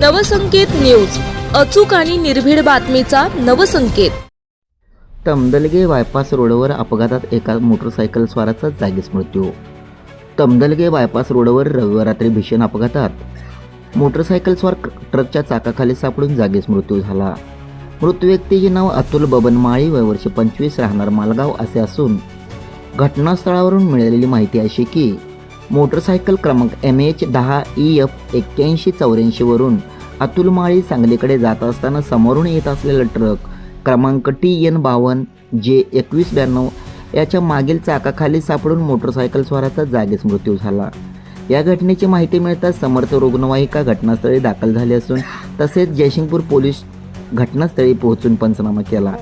Navsanket news. अचूक आणि निर्भीड बातमीचा नवसंकेत. तमदलगे बायपास रोडवर अपघातात एका मोटरसायकल स्वाराचा जागीच मृत्यू. तमदलगे बायपास रोडवर रविवार रात्री भीषण अपघातात मोटरसायकल स्वार ट्रकच्या चाकाखाली सापडून जागीच मृत्यू झाला. मृत व्यक्तीचे नाव अतुल बबन माळी वय वर्ष पंचवीस राहणार मालगाव असे असून घटनास्थळावरून मिळालेली माहिती अशी की मोटरसायकल क्रमांक एम एच दहा ई एफ एक्क्याऐंशी चौऱ्याऐंशीवरून अतुल माळी सांगलीकडे जात असताना समोरून येत असलेला ट्रक क्रमांक टी एन बावन्न जे एकवीस ब्याण्णव याच्या मागील चाकाखाली सापडून मोटरसायकल स्वाराचा जागीच मृत्यू झाला. या घटनेची माहिती मिळताच समर्थ रुग्णवाहिका घटनास्थळी दाखल झाली असून तसेच जयसिंगपूर पोलीस घटनास्थळी पोहोचून पंचनामा केला.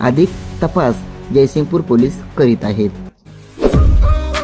अधिक तपास जयसिंगपूर पोलीस करीत आहेत.